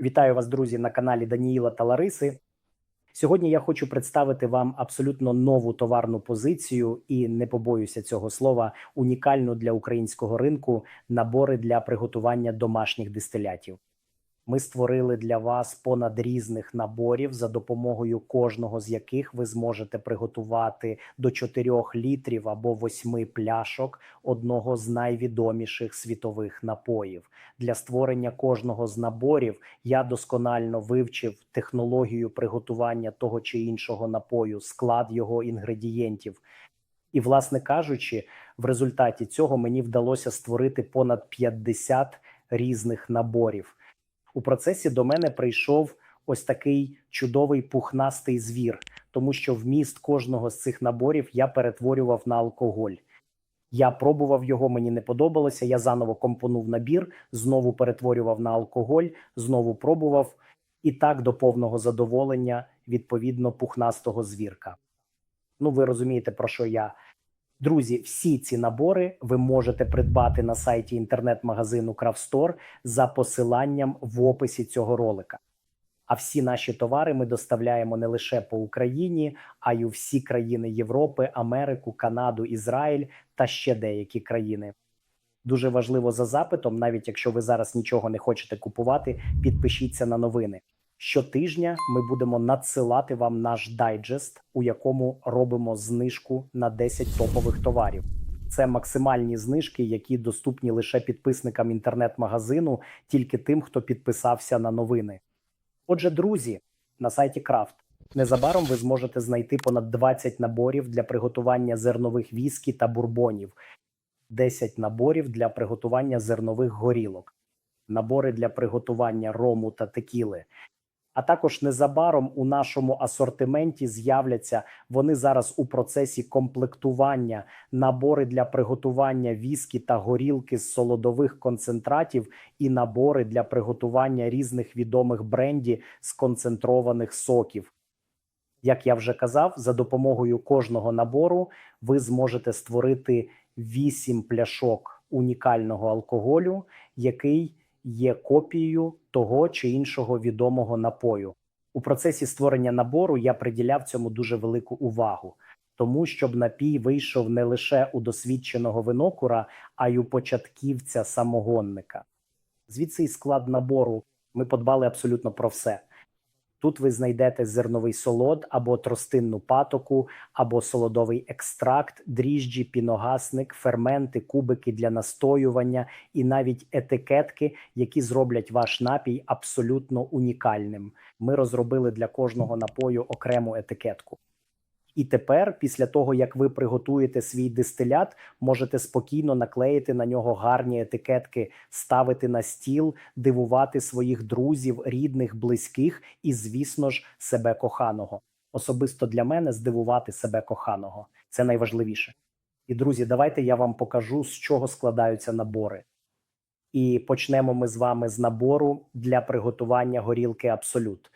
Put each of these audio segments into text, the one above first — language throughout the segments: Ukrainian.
Вітаю вас, друзі, на каналі Даніїла та Лариси. Сьогодні я хочу представити вам абсолютно нову товарну позицію і не побоюся цього слова, унікальну для українського ринку набори для приготування домашніх дистилятів. Ми створили для вас понад різних наборів, за допомогою кожного з яких ви зможете приготувати до 4 літрів або 8 пляшок одного з найвідоміших світових напоїв. Для створення кожного з наборів я досконально вивчив технологію приготування того чи іншого напою, склад його інгредієнтів. І, власне кажучи, в результаті цього мені вдалося створити понад 50 різних наборів. У процесі до мене прийшов ось такий чудовий пухнастий звір, тому що вміст кожного з цих наборів я перетворював на алкоголь. Я пробував його, мені не подобалося. Я заново компонув набір, знову перетворював на алкоголь, знову пробував, і так до повного задоволення відповідно пухнастого звірка. Ну, ви розумієте, про що я. Друзі, всі ці набори ви можете придбати на сайті інтернет-магазину Крафстор за посиланням в описі цього ролика. А всі наші товари ми доставляємо не лише по Україні, а й у всі країни Європи, Америку, Канаду, Ізраїль та ще деякі країни. Дуже важливо за запитом, навіть якщо ви зараз нічого не хочете купувати, підпишіться на новини. Щотижня ми будемо надсилати вам наш дайджест, у якому робимо знижку на 10 топових товарів. Це максимальні знижки, які доступні лише підписникам інтернет-магазину, тільки тим, хто підписався на новини. Отже, друзі, на сайті Крафт незабаром ви зможете знайти понад 20 наборів для приготування зернових віскі та бурбонів, 10 наборів для приготування зернових горілок, набори для приготування рому та текіли. А також незабаром у нашому асортименті з'являться вони зараз у процесі комплектування набори для приготування віскі та горілки з солодових концентратів і набори для приготування різних відомих бренді з концентрованих соків. Як я вже казав, за допомогою кожного набору ви зможете створити 8 пляшок унікального алкоголю, який є копією того чи іншого відомого напою. У процесі створення набору я приділяв цьому дуже велику увагу, тому щоб напій вийшов не лише у досвідченого винокура, а й у початківця самогонника. Звідси і склад набору ми подбали абсолютно про все. Тут ви знайдете зерновий солод або тростинну патоку, або солодовий екстракт, дріжджі, піногасник, ферменти, кубики для настоювання і навіть етикетки, які зроблять ваш напій абсолютно унікальним. Ми розробили для кожного напою окрему етикетку. І тепер, після того як ви приготуєте свій дистилят, можете спокійно наклеїти на нього гарні етикетки, ставити на стіл, дивувати своїх друзів, рідних, близьких і, звісно ж, себе коханого. Особисто для мене здивувати себе коханого це найважливіше. І друзі, давайте я вам покажу, з чого складаються набори. І почнемо ми з вами з набору для приготування горілки Абсолют.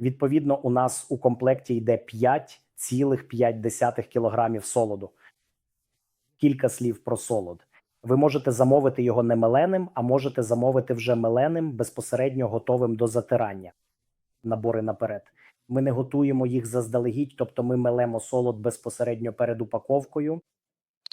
Відповідно, у нас у комплекті йде 5,5 кілограмів солоду. Кілька слів про солод. Ви можете замовити його не меленим, а можете замовити вже меленим, безпосередньо готовим до затирання. Набори наперед. Ми не готуємо їх заздалегідь, тобто ми мелемо солод безпосередньо перед упаковкою,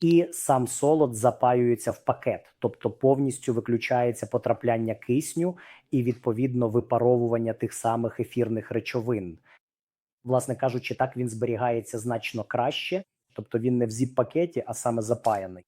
і сам солод запаюється в пакет, тобто повністю виключається потрапляння кисню і відповідно випаровування тих самих ефірних речовин. Власне кажучи, так він зберігається значно краще, тобто він не в зіп-пакеті, а саме запаяний.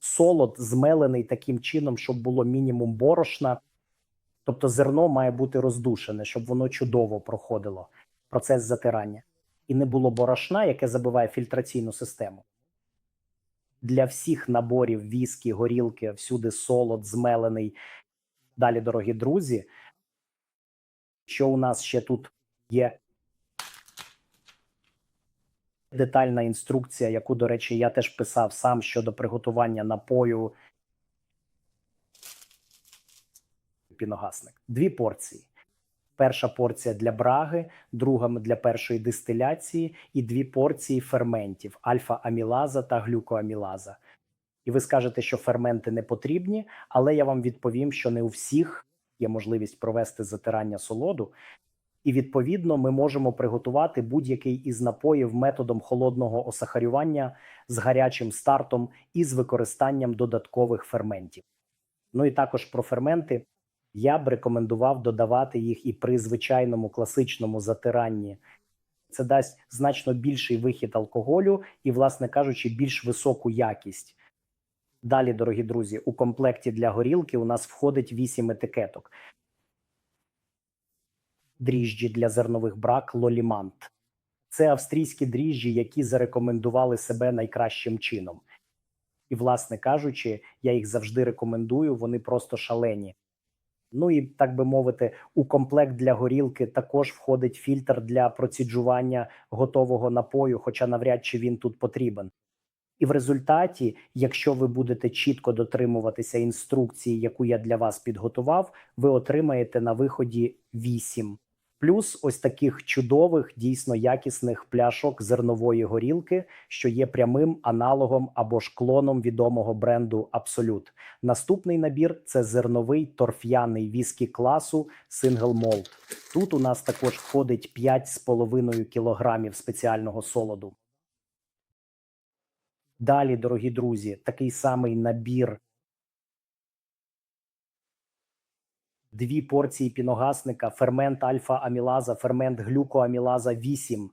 Солод змелений таким чином, щоб було мінімум борошна, тобто зерно має бути роздушене, щоб воно чудово проходило процес затирання, і не було борошна, яке забиває фільтраційну систему. Для всіх наборів віскі, горілки, всюди солод, змелений. Далі, дорогі друзі, що у нас ще тут є детальна інструкція, яку, до речі, я теж писав сам щодо приготування напою піногасник. Дві порції. Перша порція для браги, друга для першої дистиляції, і дві порції ферментів альфа-амілаза та глюкоамілаза. І ви скажете, що ферменти не потрібні, але я вам відповім, що не у всіх є можливість провести затирання солоду. І відповідно ми можемо приготувати будь-який із напоїв методом холодного осахарювання з гарячим стартом і з використанням додаткових ферментів. Ну і також про ферменти я б рекомендував додавати їх і при звичайному класичному затиранні. Це дасть значно більший вихід алкоголю і, власне кажучи, більш високу якість. Далі, дорогі друзі, у комплекті для горілки у нас входить 8 етикеток. Дріжджі для зернових брак Лолімант. Це австрійські дріжджі, які зарекомендували себе найкращим чином. І, власне кажучи, я їх завжди рекомендую, вони просто шалені. Ну і так би мовити, у комплект для горілки також входить фільтр для проціджування готового напою, хоча навряд чи він тут потрібен. І в результаті, якщо ви будете чітко дотримуватися інструкції, яку я для вас підготував, ви отримаєте на виході 8. Плюс ось таких чудових, дійсно якісних пляшок зернової горілки, що є прямим аналогом або ж клоном відомого бренду Absolut. Наступний набір це зерновий торф'яний віскі класу Single Malt. Тут у нас також входить 5,5 кілограмів спеціального солоду. Далі, дорогі друзі, такий самий набір. Дві порції піногасника, фермент альфа-амілаза, фермент глюкоамілаза 8,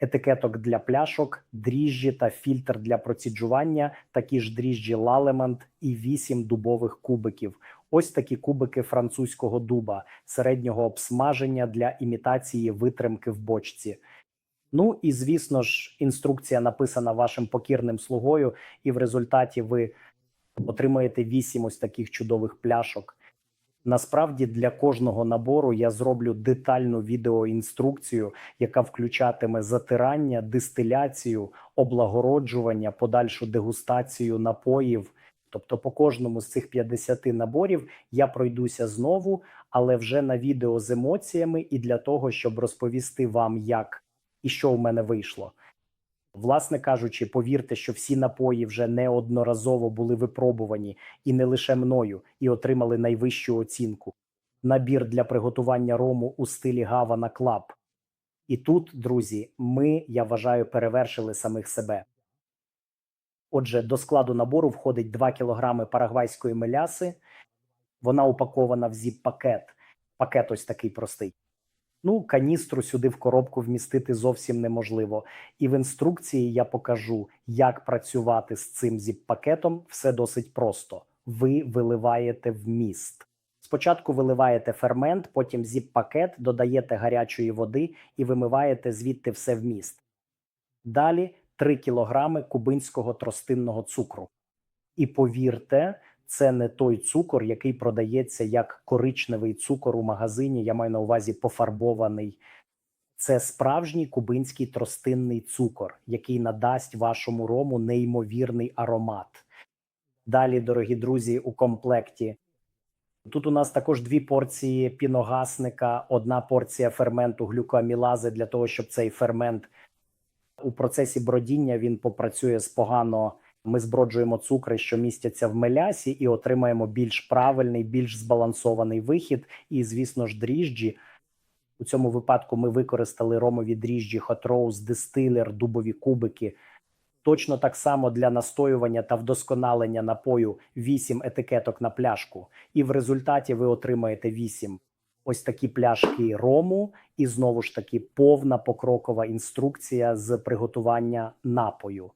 етикеток для пляшок, дріжджі та фільтр для проціджування, такі ж дріжджі лалемант і 8 дубових кубиків. Ось такі кубики французького дуба середнього обсмаження для імітації витримки в бочці. Ну і звісно ж, інструкція написана вашим покірним слугою, і в результаті ви отримаєте 8 ось таких чудових пляшок. Насправді для кожного набору я зроблю детальну відеоінструкцію, яка включатиме затирання, дистиляцію, облагороджування, подальшу дегустацію напоїв. Тобто, по кожному з цих 50 наборів я пройдуся знову, але вже на відео з емоціями, і для того, щоб розповісти вам, як і що в мене вийшло. Власне кажучи, повірте, що всі напої вже неодноразово були випробувані і не лише мною, і отримали найвищу оцінку. Набір для приготування рому у стилі Гавана Клаб. І тут, друзі, ми, я вважаю, перевершили самих себе. Отже, до складу набору входить 2 кг парагвайської меляси. Вона упакована в зіп-пакет. Пакет ось такий простий. Ну, каністру сюди в коробку вмістити зовсім неможливо. І в інструкції я покажу, як працювати з цим зіп-пакетом. Все досить просто. Ви виливаєте вміст. Спочатку виливаєте фермент, потім зіп-пакет, додаєте гарячої води і вимиваєте звідти все вміст. Далі 3 кілограми кубинського тростинного цукру. І повірте, це не той цукор, який продається як коричневий цукор у магазині. Я маю на увазі пофарбований. Це справжній кубинський тростинний цукор, який надасть вашому рому неймовірний аромат. Далі, дорогі друзі, у комплекті. Тут у нас також дві порції піногасника, одна порція ферменту глюкоамілази для того, щоб цей фермент у процесі бродіння він попрацює з погано ми зброджуємо цукри, що містяться в мелясі, і отримаємо більш правильний, більш збалансований вихід. І, звісно ж, дріжджі. У цьому випадку ми використали ромові дріжджі, Rose, дистилер, дубові кубики. Точно так само для настоювання та вдосконалення напою 8 етикеток на пляшку. І в результаті ви отримаєте 8 ось такі пляшки рому, і знову ж таки повна покрокова інструкція з приготування напою.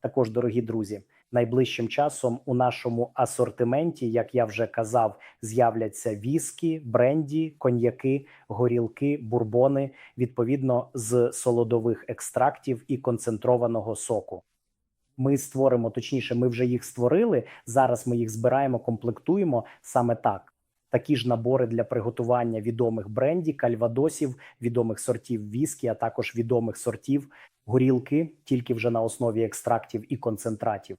Також, дорогі друзі, найближчим часом у нашому асортименті, як я вже казав, з'являться віскі, бренді, коньяки, горілки, бурбони відповідно з солодових екстрактів і концентрованого соку. Ми створимо, точніше, ми вже їх створили. Зараз ми їх збираємо, комплектуємо саме так. Такі ж набори для приготування відомих бренді, кальвадосів, відомих сортів віскі, а також відомих сортів горілки, тільки вже на основі екстрактів і концентратів.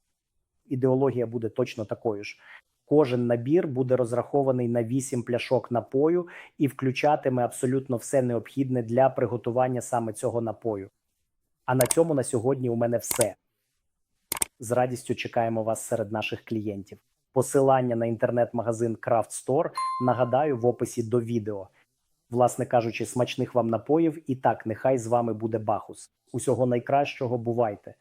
Ідеологія буде точно такою ж. Кожен набір буде розрахований на 8 пляшок напою і включатиме абсолютно все необхідне для приготування саме цього напою. А на цьому на сьогодні у мене все. З радістю чекаємо вас серед наших клієнтів. Посилання на інтернет-магазин Craft Store нагадаю в описі до відео. Власне кажучи, смачних вам напоїв, і так нехай з вами буде Бахус. Усього найкращого бувайте.